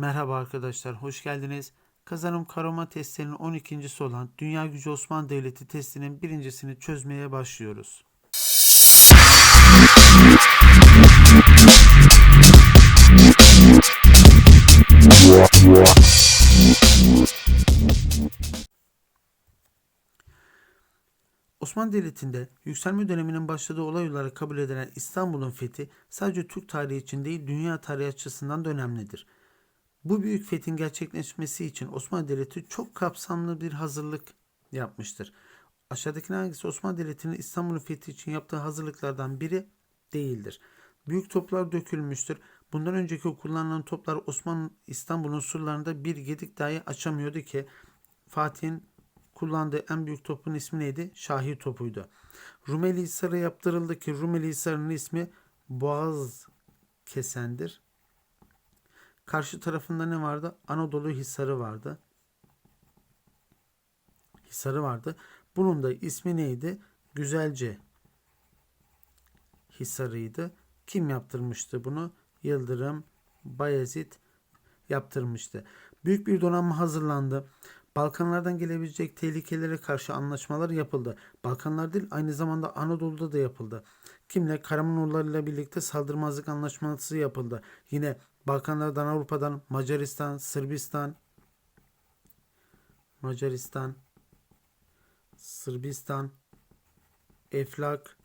Merhaba arkadaşlar, hoş geldiniz. Kazanım karama testlerinin 12.si olan Dünya Gücü Osmanlı Devleti testinin birincisini çözmeye başlıyoruz. Osmanlı Devleti'nde yükselme döneminin başladığı olay olarak kabul edilen İstanbul'un fethi sadece Türk tarihi için değil dünya tarihi açısından da önemlidir. Bu büyük fethin gerçekleşmesi için Osmanlı Devleti çok kapsamlı bir hazırlık yapmıştır. Aşağıdaki hangisi Osmanlı Devleti'nin İstanbul'un fethi için yaptığı hazırlıklardan biri değildir. Büyük toplar dökülmüştür. Bundan önceki kullanılan toplar Osmanlı İstanbul'un surlarında bir gedik dahi açamıyordu ki Fatih'in kullandığı en büyük topun ismi neydi? Şahi topuydu. Rumeli Hisarı yaptırıldı ki Rumeli Hisarı'nın ismi Boğaz Kesendir. Karşı tarafında ne vardı? Anadolu Hisarı vardı. Hisarı vardı. Bunun da ismi neydi? Güzelce Hisarı'ydı. Kim yaptırmıştı bunu? Yıldırım Bayezid yaptırmıştı. Büyük bir donanma hazırlandı. Balkanlardan gelebilecek tehlikelere karşı anlaşmalar yapıldı. Balkanlar değil aynı zamanda Anadolu'da da yapıldı. Kimle? Karamanoğulları ile birlikte saldırmazlık anlaşması yapıldı. Yine Balkanlardan Avrupa'dan Macaristan, Sırbistan, Macaristan, Sırbistan, Eflak,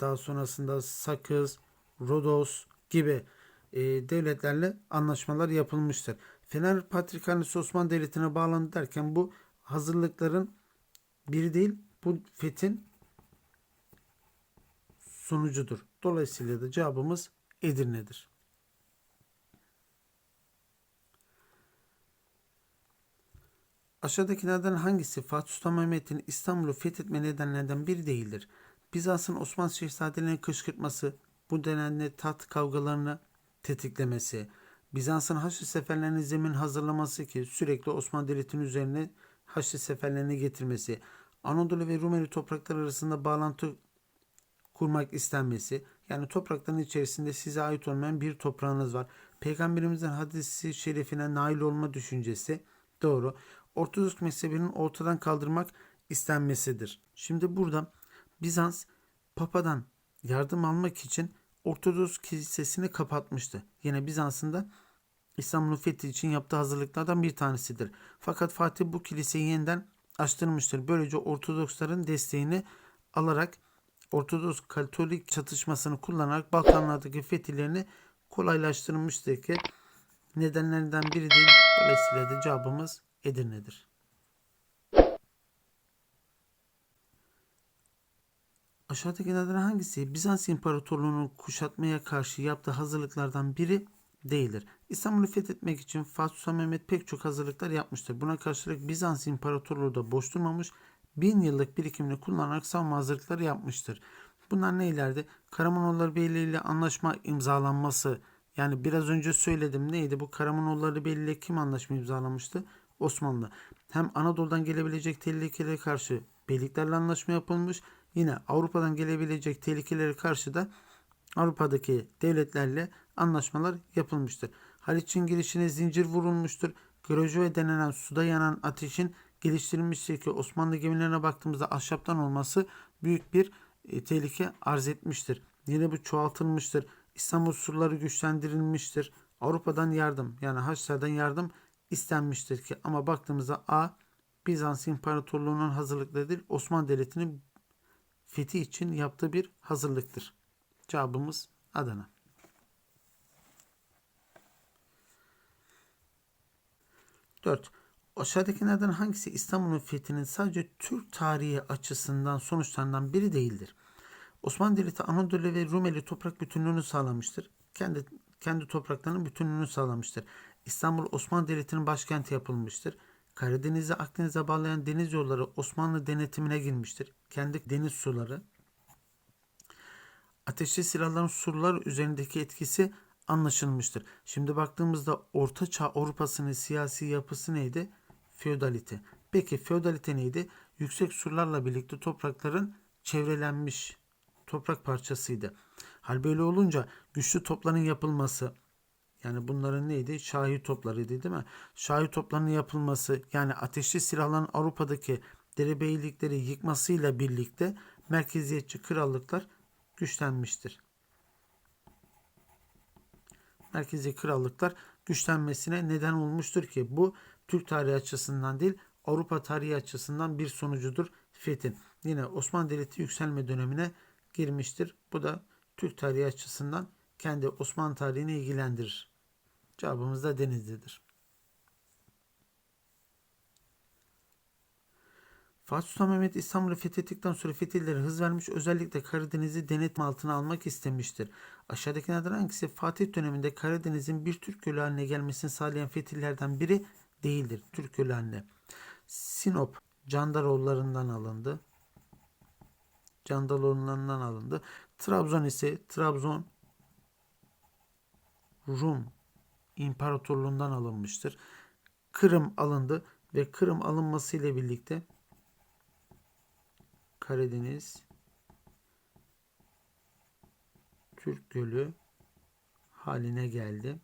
daha sonrasında Sakız, Rodos gibi e, devletlerle anlaşmalar yapılmıştır. Fener Patrikhanesi Osmanlı Devleti'ne bağlandı derken bu hazırlıkların biri değil bu fethin sonucudur. Dolayısıyla da cevabımız Edirne'dir. Aşağıdakilerden hangisi Fatih Sultan Mehmet'in İstanbul'u fethetme nedenlerinden biri değildir? Bizans'ın Osmanlı şehzadelerini kışkırtması, bu nedenle taht kavgalarını tetiklemesi, Bizans'ın Haçlı seferlerine zemin hazırlaması ki sürekli Osmanlı Devleti'nin üzerine Haçlı seferlerini getirmesi, Anadolu ve Rumeli toprakları arasında bağlantı kurmak istenmesi, yani toprakların içerisinde size ait olmayan bir toprağınız var. Peygamberimizin hadisi şerifine nail olma düşüncesi doğru. Ortodoks mezhebinin ortadan kaldırmak istenmesidir. Şimdi burada Bizans Papa'dan yardım almak için Ortodoks kilisesini kapatmıştı. Yine Bizans'ın da İstanbul'un fethi için yaptığı hazırlıklardan bir tanesidir. Fakat Fatih bu kiliseyi yeniden açtırmıştır. Böylece Ortodoksların desteğini alarak Ortodoks Katolik çatışmasını kullanarak Balkanlardaki fetihlerini kolaylaştırmıştır ki nedenlerinden biri değil. Dolayısıyla da cevabımız Edirne'dir. Aşağıdakilerden hangisi Bizans İmparatorluğu'nun kuşatmaya karşı yaptığı hazırlıklardan biri değildir? İstanbul'u fethetmek için Fatih Sultan Mehmet pek çok hazırlıklar yapmıştır. Buna karşılık Bizans İmparatorluğu da boş durmamış, bin yıllık birikimini kullanarak savunma hazırlıkları yapmıştır. Bunlar neylerdi? Karamanoğulları Beyliği ile anlaşma imzalanması. Yani biraz önce söyledim neydi? Bu Karamanoğulları Beyliği ile kim anlaşma imzalamıştı? Osmanlı. Hem Anadolu'dan gelebilecek tehlikelere karşı beyliklerle anlaşma yapılmış. Yine Avrupa'dan gelebilecek tehlikelere karşı da Avrupa'daki devletlerle anlaşmalar yapılmıştır. Haliç'in girişine zincir vurulmuştur. Grojove denilen suda yanan ateşin geliştirilmiştir ki Osmanlı gemilerine baktığımızda ahşaptan olması büyük bir e, tehlike arz etmiştir. Yine bu çoğaltılmıştır. İstanbul surları güçlendirilmiştir. Avrupa'dan yardım yani Haçlılardan yardım istenmiştir ki ama baktığımızda A Bizans İmparatorluğu'nun hazırlıkları değil Osmanlı Devleti'nin fethi için yaptığı bir hazırlıktır. Cevabımız Adana. Dört. Aşağıdakilerden hangisi İstanbul'un fethinin sadece Türk tarihi açısından sonuçlarından biri değildir? Osmanlı Devleti Anadolu ve Rumeli toprak bütünlüğünü sağlamıştır. Kendi kendi topraklarının bütünlüğünü sağlamıştır. İstanbul Osmanlı Devleti'nin başkenti yapılmıştır. Karadeniz'i Akdeniz'e bağlayan deniz yolları Osmanlı denetimine girmiştir. Kendi deniz suları. Ateşli silahların surlar üzerindeki etkisi anlaşılmıştır. Şimdi baktığımızda Orta Çağ Avrupa'sının siyasi yapısı neydi? Feodalite. Peki feodalite neydi? Yüksek surlarla birlikte toprakların çevrelenmiş toprak parçasıydı. Hal böyle olunca güçlü topların yapılması, Yani bunların neydi? Şahi toplarıydı değil mi? Şahi toplarının yapılması yani ateşli silahların Avrupa'daki derebeylikleri yıkmasıyla birlikte merkeziyetçi krallıklar güçlenmiştir. Merkezi krallıklar güçlenmesine neden olmuştur ki bu Türk tarihi açısından değil Avrupa tarihi açısından bir sonucudur fethin. Yine Osmanlı Devleti yükselme dönemine girmiştir. Bu da Türk tarihi açısından kendi Osmanlı tarihini ilgilendirir. Cevabımız da Denizli'dir. Fatih Sultan Mehmet İstanbul'u fethettikten sonra fetihleri hız vermiş özellikle Karadeniz'i denetim altına almak istemiştir. Aşağıdakilerden hangisi Fatih döneminde Karadeniz'in bir Türk gölü haline gelmesini sağlayan fetihlerden biri değildir. Türk gölü haline. Sinop Candaroğullarından alındı. Candaroğullarından alındı. Trabzon ise Trabzon Rum İmparatorluğundan alınmıştır. Kırım alındı ve Kırım alınması ile birlikte Karadeniz Türk Gölü haline geldi.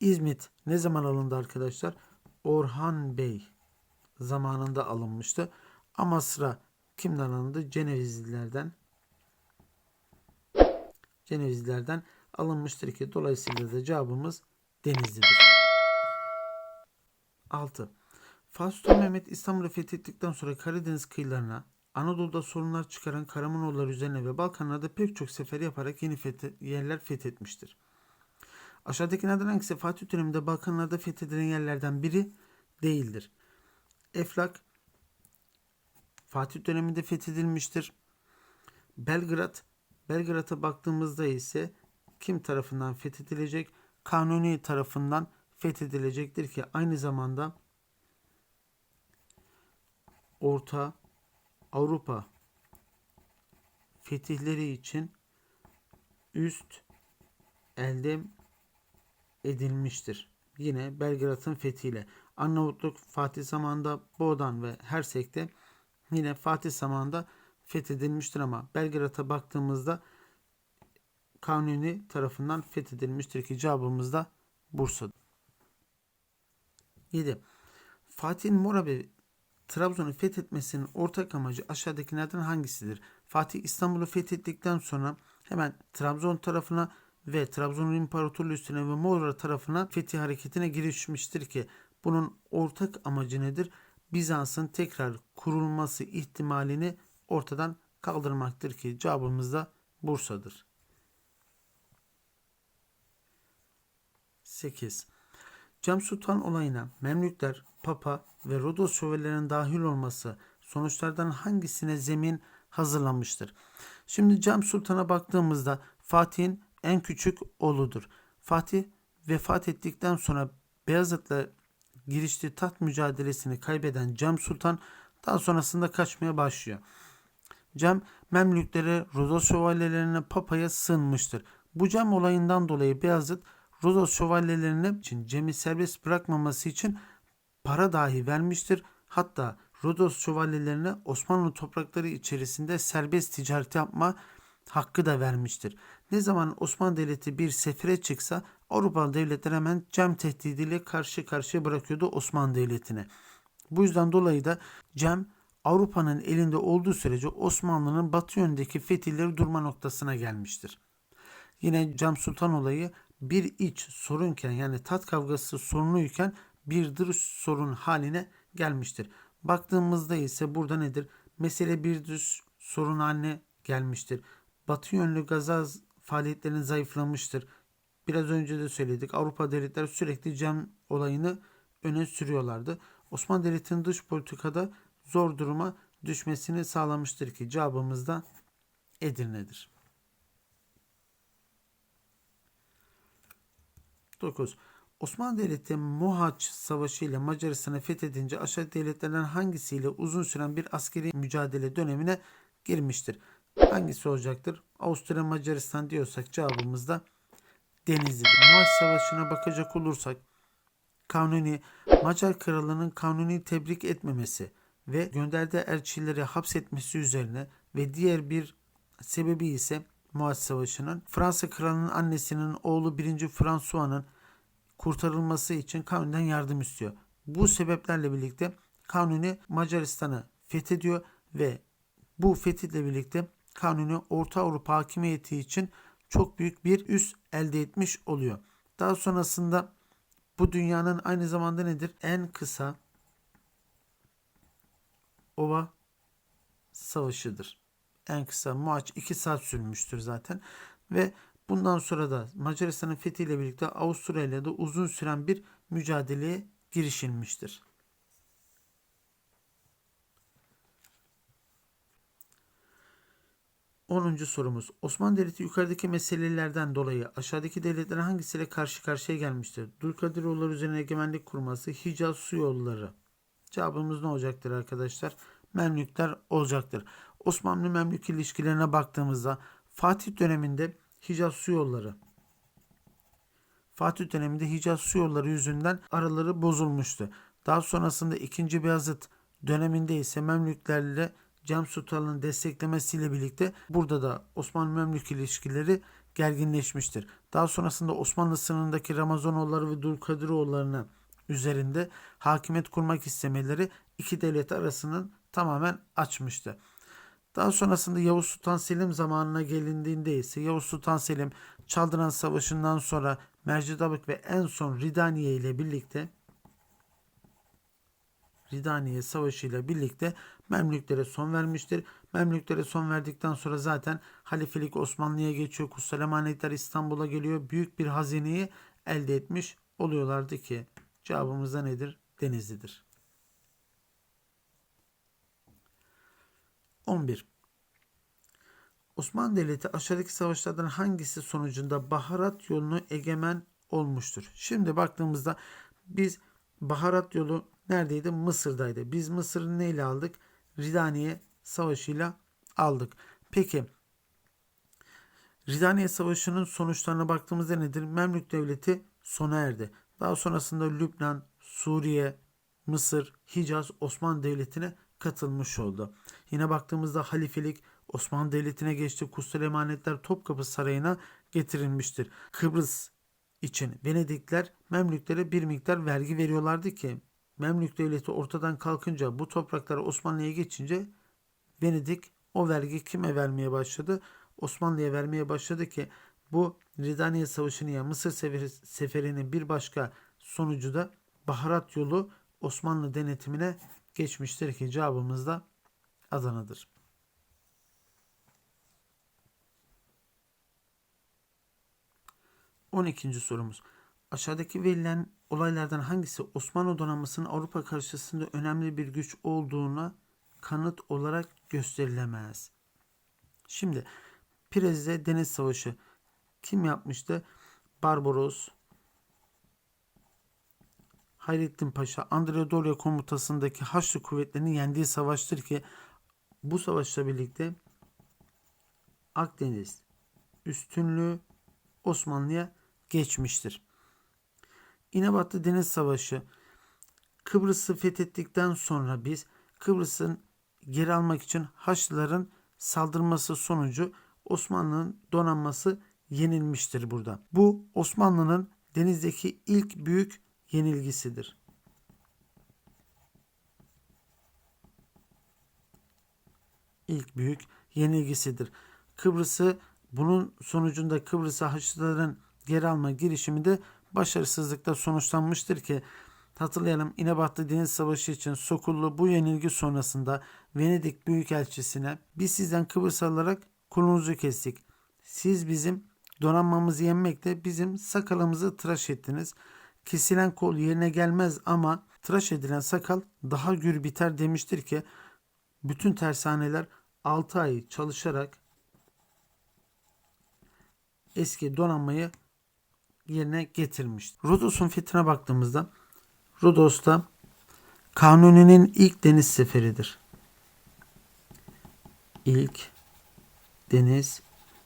İzmit ne zaman alındı arkadaşlar? Orhan Bey zamanında alınmıştı. Amasra kimden alındı? Cenevizlilerden. Cenevizlilerden alınmıştır ki dolayısıyla da cevabımız Denizli'dir. 6. Fatih Mehmet İstanbul'u fethettikten sonra Karadeniz kıyılarına, Anadolu'da sorunlar çıkaran Karamanoğulları üzerine ve Balkanlarda pek çok sefer yaparak yeni fethe, yerler fethetmiştir. Aşağıdakilerden hangisi Fatih döneminde Balkanlarda fethedilen yerlerden biri değildir? Eflak Fatih döneminde fethedilmiştir. Belgrad Belgrad'a baktığımızda ise kim tarafından fethedilecek? Kanuni tarafından fethedilecektir ki aynı zamanda Orta Avrupa fetihleri için üst elde edilmiştir. Yine Belgrad'ın fethiyle. Arnavutluk Fatih zamanında Boğdan ve Hersek'te yine Fatih zamanında fethedilmiştir ama Belgrad'a baktığımızda Kanuni tarafından fethedilmiştir ki cevabımız da Bursa. 7. Fatih'in Morabi Trabzon'u fethetmesinin ortak amacı aşağıdakilerden hangisidir? Fatih İstanbul'u fethettikten sonra hemen Trabzon tarafına ve Trabzon İmparatorluğu üstüne ve Moğollar tarafına fetih hareketine girişmiştir ki bunun ortak amacı nedir? Bizans'ın tekrar kurulması ihtimalini ortadan kaldırmaktır ki cevabımız da Bursa'dır. 8. Cem Sultan olayına Memlükler, Papa ve Rodos şövalyelerinin dahil olması sonuçlardan hangisine zemin hazırlanmıştır? Şimdi Cem Sultan'a baktığımızda Fatih'in en küçük oğludur. Fatih vefat ettikten sonra Beyazıt'la giriştiği taht mücadelesini kaybeden Cem Sultan daha sonrasında kaçmaya başlıyor. Cem Memlüklere, Rodos şövalyelerine, Papa'ya sığınmıştır. Bu Cem olayından dolayı Beyazıt Rodos şövalyelerine için Cem'i serbest bırakmaması için para dahi vermiştir. Hatta Rodos şövalyelerine Osmanlı toprakları içerisinde serbest ticaret yapma hakkı da vermiştir. Ne zaman Osmanlı Devleti bir sefere çıksa Avrupalı devletler hemen Cem tehdidiyle karşı karşıya bırakıyordu Osmanlı Devleti'ne. Bu yüzden dolayı da Cem Avrupa'nın elinde olduğu sürece Osmanlı'nın batı yönündeki fetihleri durma noktasına gelmiştir. Yine Cem Sultan olayı bir iç sorunken yani tat kavgası sorunuyken bir dış sorun haline gelmiştir. Baktığımızda ise burada nedir? Mesele bir dış sorun haline gelmiştir. Batı yönlü gazaz faaliyetlerinin zayıflamıştır. Biraz önce de söyledik. Avrupa devletleri sürekli Cem olayını öne sürüyorlardı. Osmanlı Devleti'nin dış politikada zor duruma düşmesini sağlamıştır ki cevabımız da Edirne'dir. 9. Osmanlı Devleti Mohaç Savaşı ile Macaristan'ı fethedince aşağı devletlerden hangisiyle uzun süren bir askeri mücadele dönemine girmiştir? Hangisi olacaktır? Avusturya Macaristan diyorsak cevabımız da Denizli'dir. Mohaç Savaşı'na bakacak olursak Kanuni Macar kralının Kanuni tebrik etmemesi ve gönderdiği elçileri hapsetmesi üzerine ve diğer bir sebebi ise Muaç Savaşı'nın. Fransa kralının annesinin oğlu 1. François'nın kurtarılması için Kanuni'den yardım istiyor. Bu sebeplerle birlikte Kanuni Macaristan'ı fethediyor ve bu fethiyle birlikte Kanuni Orta Avrupa hakimiyeti için çok büyük bir üs elde etmiş oluyor. Daha sonrasında bu dünyanın aynı zamanda nedir? En kısa ova savaşıdır. En kısa Muaç 2 saat sürmüştür zaten. Ve bundan sonra da Macaristan'ın fethiyle birlikte Avusturya ile de uzun süren bir mücadeleye girişilmiştir. Onuncu sorumuz. Osmanlı Devleti yukarıdaki meselelerden dolayı aşağıdaki devletlerin hangisiyle karşı karşıya gelmiştir? Dulkadiroğulları üzerine egemenlik kurması, Hicaz su yolları. Cevabımız ne olacaktır arkadaşlar? Memlükler olacaktır. Osmanlı Memlük ilişkilerine baktığımızda Fatih döneminde Hicaz su yolları Fatih döneminde Hicaz su yolları yüzünden araları bozulmuştu. Daha sonrasında 2. Beyazıt döneminde ise Memlüklerle Cem Sultan'ın desteklemesiyle birlikte burada da Osmanlı Memlük ilişkileri gerginleşmiştir. Daha sonrasında Osmanlı sınırındaki Ramazanoğulları ve Dulkadiroğullarına üzerinde hakimiyet kurmak istemeleri iki devlet arasının tamamen açmıştı. Daha sonrasında Yavuz Sultan Selim zamanına gelindiğinde ise Yavuz Sultan Selim Çaldıran Savaşı'ndan sonra Mercidabık ve en son Ridaniye ile birlikte Ridaniye Savaşı ile birlikte Memlüklere son vermiştir. Memlüklere son verdikten sonra zaten halifelik Osmanlı'ya geçiyor. Kutsal emanetler İstanbul'a geliyor. Büyük bir hazineyi elde etmiş oluyorlardı ki cevabımız da nedir? Denizli'dir. 11. Osmanlı Devleti aşağıdaki savaşlardan hangisi sonucunda baharat yolunu egemen olmuştur? Şimdi baktığımızda biz baharat yolu neredeydi? Mısır'daydı. Biz Mısır'ı neyle aldık? Ridaniye Savaşı'yla aldık. Peki Ridaniye Savaşı'nın sonuçlarına baktığımızda nedir? Memlük Devleti sona erdi. Daha sonrasında Lübnan, Suriye, Mısır, Hicaz Osmanlı Devleti'ne katılmış oldu. Yine baktığımızda halifelik Osmanlı Devleti'ne geçti. Kutsal emanetler Topkapı Sarayı'na getirilmiştir. Kıbrıs için Venedikler Memlüklere bir miktar vergi veriyorlardı ki Memlük Devleti ortadan kalkınca bu topraklar Osmanlı'ya geçince Venedik o vergi kime vermeye başladı? Osmanlı'ya vermeye başladı ki bu Ridaniye Savaşı'nı ya Mısır seferinin bir başka sonucu da baharat yolu Osmanlı denetimine geçmiştir ki cevabımız da Adana'dır. On ikinci sorumuz. Aşağıdaki verilen olaylardan hangisi Osmanlı donanmasının Avrupa karşısında önemli bir güç olduğuna kanıt olarak gösterilemez? Şimdi Pirez'de Deniz Savaşı kim yapmıştı? Barbaros, Hayrettin Paşa, Andrea Doria komutasındaki Haçlı kuvvetlerinin yendiği savaştır ki bu savaşla birlikte Akdeniz üstünlüğü Osmanlı'ya geçmiştir. İnebatlı Deniz Savaşı Kıbrıs'ı fethettikten sonra biz Kıbrıs'ın geri almak için Haçlıların saldırması sonucu Osmanlı'nın donanması yenilmiştir burada. Bu Osmanlı'nın denizdeki ilk büyük yenilgisidir. İlk büyük yenilgisidir. Kıbrıs'ı bunun sonucunda Kıbrıs'a Haçlıların geri alma girişimi de başarısızlıkla sonuçlanmıştır ki hatırlayalım İnebatlı Deniz Savaşı için Sokullu bu yenilgi sonrasında Venedik Büyükelçisi'ne biz sizden Kıbrıs alarak kolunuzu kestik. Siz bizim donanmamızı yenmekle bizim sakalımızı tıraş ettiniz. Kesilen kol yerine gelmez ama tıraş edilen sakal daha gür biter demiştir ki bütün tersaneler 6 ay çalışarak eski donanmayı yerine getirmiş. Rodos'un fethine baktığımızda Rodos'ta Kanuni'nin ilk deniz seferidir. İlk deniz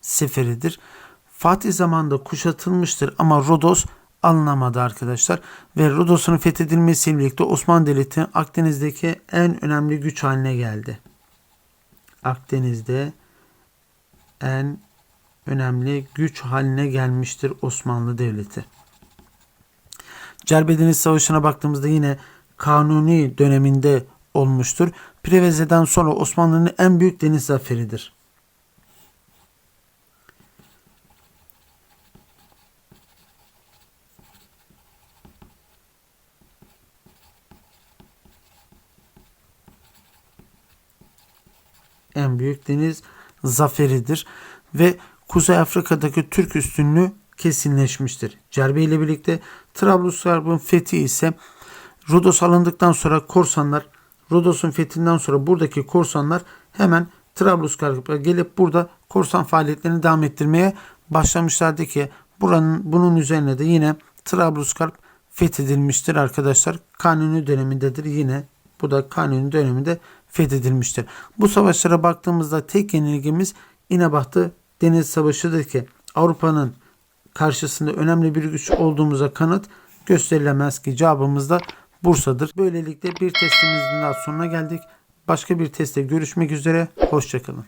seferidir. Fatih zamanında kuşatılmıştır ama Rodos alınamadı arkadaşlar. Ve Rodos'un fethedilmesiyle birlikte Osmanlı Devleti Akdeniz'deki en önemli güç haline geldi. Akdeniz'de en önemli güç haline gelmiştir Osmanlı Devleti. Cerbedeniz Savaşı'na baktığımızda yine Kanuni döneminde olmuştur. Preveze'den sonra Osmanlı'nın en büyük deniz zaferidir. En büyük deniz zaferidir ve Kuzey Afrika'daki Türk üstünlüğü kesinleşmiştir. Cerbe ile birlikte Trablusgarp'ın fethi ise Rodos alındıktan sonra korsanlar Rodos'un fethinden sonra buradaki korsanlar hemen Trablusgarp'a gelip burada korsan faaliyetlerini devam ettirmeye başlamışlardı ki buranın bunun üzerine de yine Trablusgarp fethedilmiştir arkadaşlar. Kanuni dönemindedir yine bu da Kanuni döneminde fethedilmiştir. Bu savaşlara baktığımızda tek yenilgimiz İnebahtı Deniz Savaşı'dır ki Avrupa'nın karşısında önemli bir güç olduğumuza kanıt gösterilemez ki cevabımız da Bursa'dır. Böylelikle bir testimizin daha sonuna geldik. Başka bir testte görüşmek üzere. Hoşçakalın.